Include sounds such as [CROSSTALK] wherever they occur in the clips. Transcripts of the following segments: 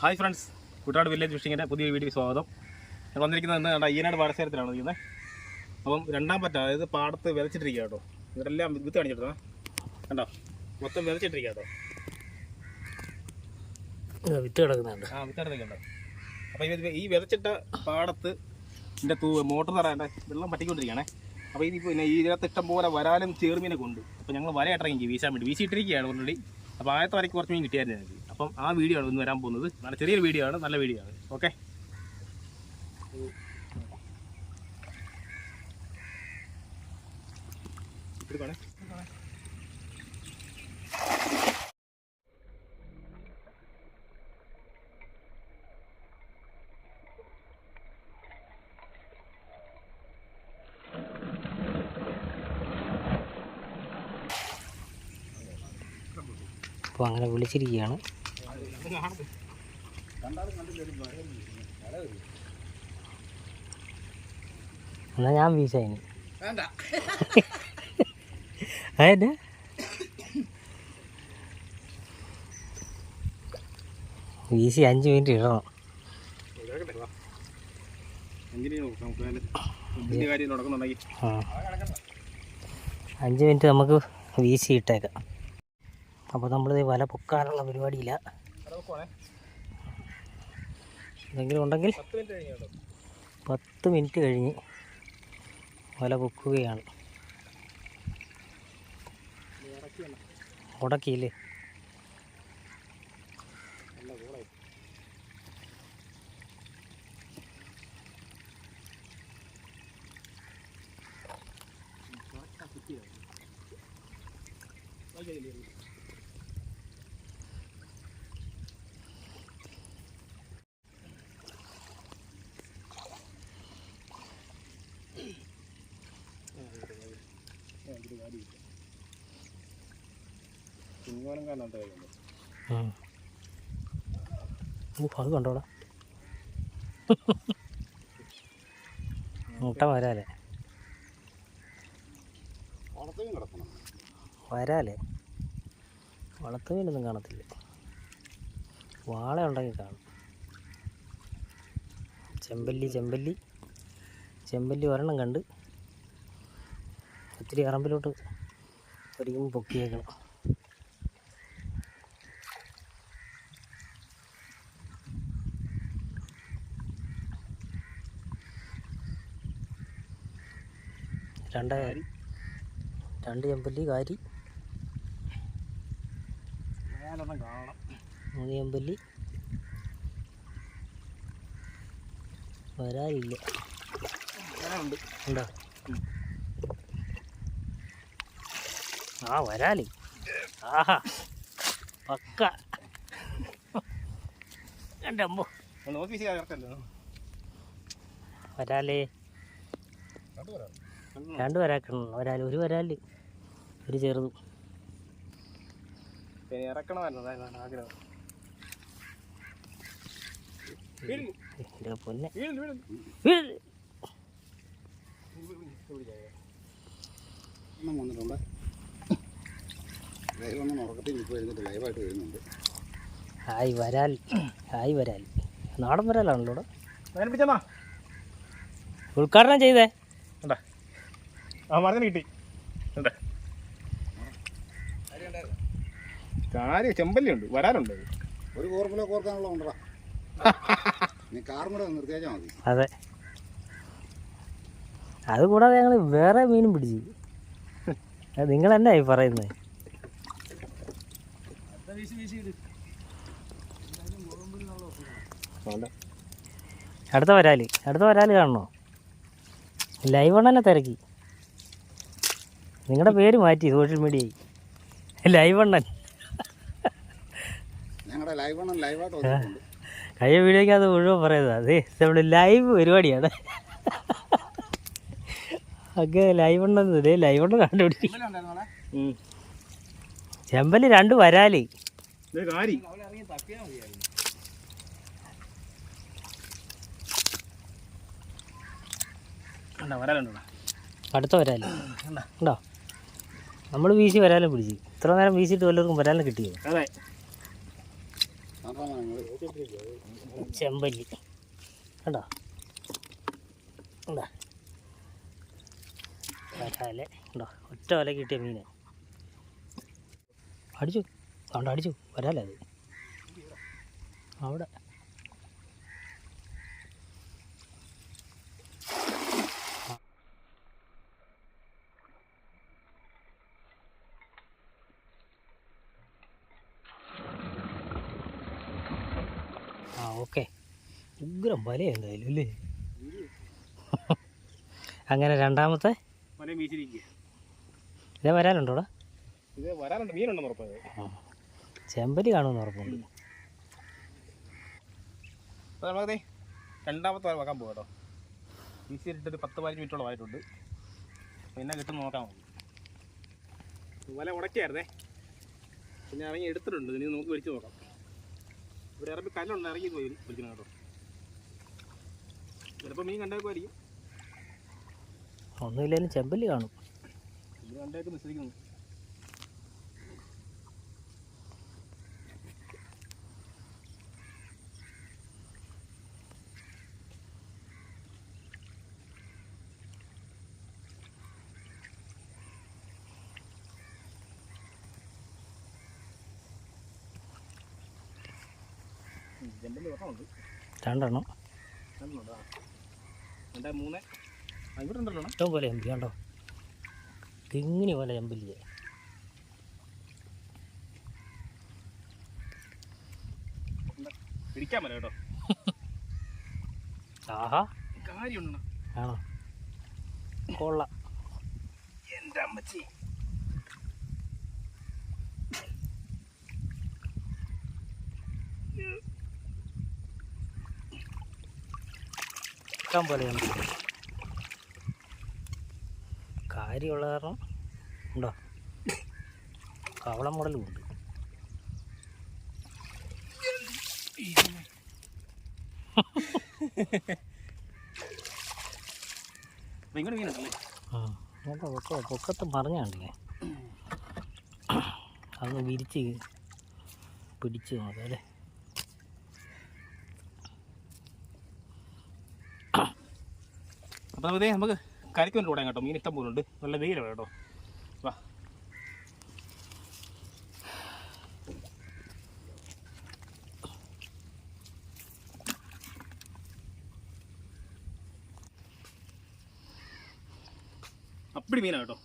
Hi friends. Kuttanad village ഫിഷിങ്ങിന്റെ പുതിയ video സ്വാഗതം. ഞാൻ വന്നിരിക്കുന്നത് ഇന്ന് കണ്ട ഈനാട് പാടശേരത്തിലാണ് നിൽക്കുന്നത് അപ്പം രണ്ടാം പറ്റ അതായത് പാടത്ത് വിതച്ചിട്ടിരിക്കുക കേട്ടോ. ഇവരെല്ലാം വിത്ത് കാണിച്ചിട്ടാ കണ്ടോ? മൊത്തം വിതച്ചിട്ടിരിക്കുക കേട്ടോ. വിത്ത് കിടക്കുന്നുണ്ട്. ആ വിത്തെടുത്തേക്കുണ്ടോ അപ്പോൾ ഇത് ഈ വിതച്ചിട്ട പാടത്ത് ഇതിന്റെ തൂ മോട്ടർ തറേണ്ട വെള്ളം പറ്റിക്കൊണ്ടിരിക്കുകയാണേ. അപ്പോൾ ഇത് പിന്നെ ഈ ഇതിനകത്ത് ഇഷ്ടം പോലെ വരാലും ചേർമീനൊക്കെ ഉണ്ട്. അപ്പോൾ ഞങ്ങൾ വരയിട്ടിറങ്ങി വീശാൻ വേണ്ടി വീശിയിട്ടിരിക്കുകയാണ് ഓൾറെഡി അപ്പോൾ ആയത്തെ വരയ്ക്ക് കുറച്ച് മീൻ കിട്ടിയായിരുന്നു ഞങ്ങൾക്ക് അപ്പം ആ വീഡിയോ ആണ് ഇന്ന് വരാൻ പോകുന്നത്. നല്ല ചെറിയൊരു വീഡിയോ ആണ് നല്ല വീഡിയോ ആണ്. ഓക്കെ അപ്പോൾ അങ്ങനെ വിളിച്ചിരിക്കുകയാണ്. എന്നാൽ ഞാൻ വീശായി വേണ്ട. [LAUGHS] അതെന്നെ? വീശി അഞ്ച് മിനിറ്റ് ഇടണം. അഞ്ച് മിനിറ്റ് നമുക്ക് വീശി ഇട്ടേക്കാം. അപ്പോൾ നമ്മളിത് വല പൊക്കാനുള്ള പരിപാടിയില്ല. എന്തെങ്കിലും ഉണ്ടെങ്കിൽ പത്ത് മിനിറ്റ് കഴിഞ്ഞു വല പൊക്കുകയാണ്. ഉടക്കിയില്ലേ? ചിങ്ങോനം കാണാൻ കഴിയുന്നു കാണാത്ത കാര്യമുണ്ട് അത് കണ്ടോടാ. മുട്ട വരാലേ. വരാലേ. വളർത്തു മീനൊന്നും കാണത്തില്ല? വാള ഉണ്ടെങ്കിൽ കാണും. ചെമ്പല്ലി ചെമ്പല്ലി. ചെമ്പല്ലി ഒരെണ്ണം കണ്ട് ഒത്തിരി പറമ്പിലോട്ട് ഒരിക്കും പൊക്കിയേക്കണം. രണ്ട് രണ്ട് ചെമ്പല്ലി കാരി. മൂന്ന് ചെമ്പല്ലി. വരാനില്ല. ഉണ്ട് ഉണ്ടോ ആ വരാലി. ആഹാ. പക്ക. കറക്റ്റല്ലോ വരാലേ. രണ്ട് വരാക്കണം ഒരാൾ ഒരു വരാൽ. ഒരു ചെറുതും. ഇറക്കണമായിരുന്നു. പൊന്നെ. ഇപ്പോൾ എഴുന്നിട്ട് ലൈവായിട്ട് വരുന്നുണ്ട്. ഹായ് വരാൽ ഹായ് വരാൽ. നാടൻ വരാലാണല്ലോ ഇവിടെ? ഉദ്ഘാടനം ചെയ്തേ. ഉണ്ടാ. ആ മറന്നു കിട്ടി. ഉണ്ടാ. കാര്യം ചെമ്പല്ലി ഉണ്ട് വരാനുണ്ട്. ഒരു കോർപ്പിലോ കോർക്കാനുള്ള ഉണ്ടടാ [LAUGHS] നീ കാറും കൂടെ നിർത്തിയാച്ചാൽ മതി. അതെ. അതുകൂടാതെ ഞങ്ങൾ വേറെ മീനും പിടിച്ചു. അത് നിങ്ങൾ എന്നാ ഈ പറയുന്നത് അടുത്ത വരാൽ. അടുത്ത വരാൽ കാണണോ? ലൈവ് എണ്ണനെ തിരക്കി? നിങ്ങളുടെ പേര് മാറ്റി സോഷ്യൽ മീഡിയയിൽ ലൈവ് എണ്ണൻ കഴിഞ്ഞ വീഡിയോക്ക് അത് മുഴുവൻ പറയുന്നത്. അതെ നമ്മുടെ ലൈവ് പരിപാടിയാണ്. ഒക്കെ ലൈവ് ഉണ്ടെന്നത് ലൈവ് ഉണ്ട് കണ്ടുപിടിക്കും ചെമ്പൽ രണ്ട് വരാൽ. കാരി. ഉണ്ടാ? വരാനുണ്ടോ അടുത്ത വരാൽ? ഉണ്ടോ? നമ്മൾ വീശി വരാലും പിടിച്ച്. ഇത്ര നേരം വീശിട്ട് വല്ലവർക്കും വരാലും കിട്ടിയോ ചെമ്പല്ലി. കണ്ടോ? കണ്ടോ? വരാലെ. ഉണ്ടോ ഒറ്റ വല കിട്ടിയ മീനെ. അടിച്ചു. കണ്ടോ അടിച്ചു. വരാലേ അത്? അവിടെ. ആ ഓക്കെ. ഉഗ്രം വല എന്തായാലും അല്ലേ? അങ്ങനെ രണ്ടാമത്തെ? ഇതേ വരാനുണ്ടോടാ ഇതേ വരാനുണ്ടോ ഇവിടെ ഇത് വരാനുണ്ട്. മീനുണ്ടെന്ന് ഉറപ്പായത് ചെമ്പലി കാണുമെന്ന് ഉറപ്പുണ്ട്. അപ്പോൾ നമുക്കതേ രണ്ടാമത്തെ വര വെക്കാൻ ഈ കേട്ടോ ഒരു പത്ത് പതിനഞ്ച് മിനിറ്റോളം ആയിട്ടുണ്ട്. പിന്നെ കിട്ടും നോക്കാൻ മതി വല ഉടക്കായിരുന്നേ പിന്നെ ഇറങ്ങി എടുത്തിട്ടുണ്ട്. ഇനി നമുക്ക് വലിച്ചു നോക്കാം. ഇവിടെ ഇറങ്ങി കല്ലുണ്ട്. ഇറങ്ങി പോയി വിളിക്കണം കേട്ടോ. ചിലപ്പോൾ മീൻ കണ്ടേക്കുമായിരിക്കും. ഒന്നുമില്ലെങ്കിലും ചെമ്പല്ലി കാണും. കണ്ടേക്ക് മിശ്രിക്കുന്നു ജമ്പൽ ഒരെണ്ണമുണ്ട് രണ്ടെണ്ണം രണ്ടെണ്ണമുണ്ട് ആ രണ്ടേ മൂന്ന് ആ ഇവിടെ ഉണ്ടല്ലോ ഏറ്റവും പോലെ ചെമ്പി കണ്ടോ? പോലെ എമ്പില്ലേ പിടിക്കാൻ പറ്റും കേട്ടോ. [LAUGHS] ആഹാ. കാര്യമുണ്ട് ആണോ? കൊള്ളാം. എന്റെ അമ്മച്ചി. ഇഷ്ടം പോലെയുണ്ട്. കാര്യമുള്ള കാരണം ഉണ്ടോ? കവളം മുടലും ഉണ്ട്. പൊക്കത്ത് മറിഞ്ഞാണ്ടില്ലേ അതൊന്ന് വിരിച്ച് പിടിച്ച് നോക്കാം അല്ലേ? അപ്പോൾ അതേ നമുക്ക് കരയ്ക്ക് വേണ്ടി ഓടാൻ കേട്ടോ മീൻ ഇഷ്ടം പോലെ ഉണ്ട് നല്ല വെയിലാണ് കേട്ടോ. വാ. അപ്പടി മീനാ കേട്ടോ.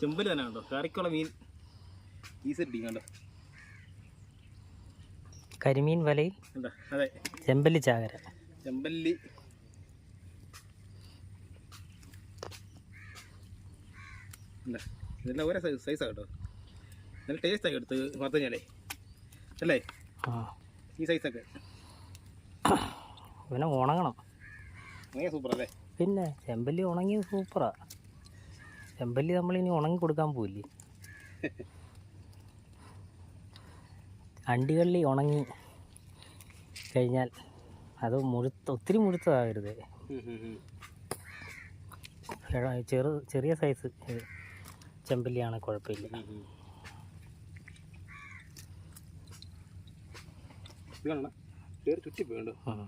ചെമ്പൽ തന്നെ കേട്ടോ. കറിക്കുള്ള മീൻ ഈസി ഇട്ടിരിക്കും കണ്ടോ? കരിമീൻ വലയിൽ അതെ. ചെമ്പല്ലി ചാകര. ചെമ്പല്ലി എന്താ ഇതെല്ലാം ഓരോ സൈസ് സൈസാണ് കേട്ടോ. നല്ല ടേസ്റ്റായി എടുത്ത് വറുത്ത് കഴിഞ്ഞാലേ അല്ലേ ഈ സൈസൊക്കെ പിന്നെ ഉണങ്ങണം. അങ്ങനെ സൂപ്പർ അല്ലേ? പിന്നെ ചെമ്പല്ലി ഉണങ്ങി സൂപ്പറാ ചെമ്പല്ലി നമ്മളിനി ഉണങ്ങി കൊടുക്കാൻ പോയില്ലേ [LAUGHS] അണ്ടികള്ളി ഉണങ്ങി കഴിഞ്ഞാൽ അത് മുഴുത്ത ഒത്തിരി മുഴുത്തതാകരുത്. ചെറു ചെറിയ സൈസ് ചെമ്പല്ലിയാണ് കുഴപ്പമില്ല. ഇത് കയറി ചുറ്റി പോയിണ്ടോ ഉം.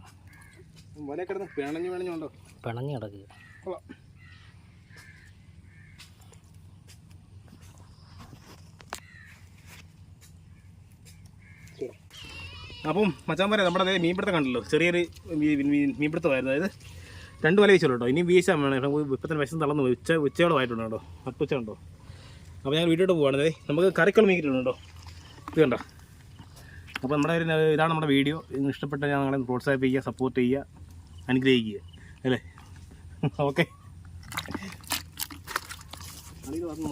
വല കിടന്ന് പിണഞ്ഞ് പിണഞ്ഞുണ്ടോ പിണഞ്ഞ് കിടക്കുക കൊള്ളാം. അപ്പം മച്ചാൻ പറയാം നമ്മുടെ അതായത് മീൻപിടുത്തം കണ്ടല്ലോ. ചെറിയൊരു മീൻപിടുത്തമായിരുന്നു. അതായത് രണ്ട് വല വീശുള്ളൂ കേട്ടോ ഇനി വീശാൻ വേണം. ഇപ്പം തന്നെ വിശം തളർന്നു ഉച്ച ഉച്ച ആയിട്ടുണ്ടോ? കേട്ടോ നട്ടുച്ച ഉണ്ടോ? അപ്പോൾ ഞാൻ വീട്ടിലോട്ട് പോവാണ്. നമുക്ക് കറിക്കുളം മീൻ കിട്ടുന്നുണ്ടോ ഇത് കണ്ടോ? അപ്പോൾ നമ്മുടെ ഒരു ഇതാണ് നമ്മുടെ വീഡിയോ. ഇഷ്ടപ്പെട്ട ഞങ്ങളെ പ്രോത്സാഹിപ്പിക്കുക സപ്പോർട്ട് ചെയ്യുക അനുഗ്രഹിക്കുക. അല്ലേ? ഓക്കെ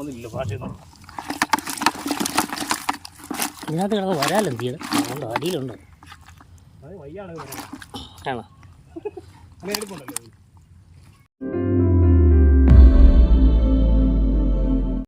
വന്നില്ല ഭാഷയൊന്നും ഇതിനകത്ത് കിടന്ന് വരാല്ലോ ചെയ്യണം? അതുകൊണ്ട് അടിയിലുണ്ട്. ആണോ? അങ്ങനെ എടുപ്പുണ്ടല്ലോ.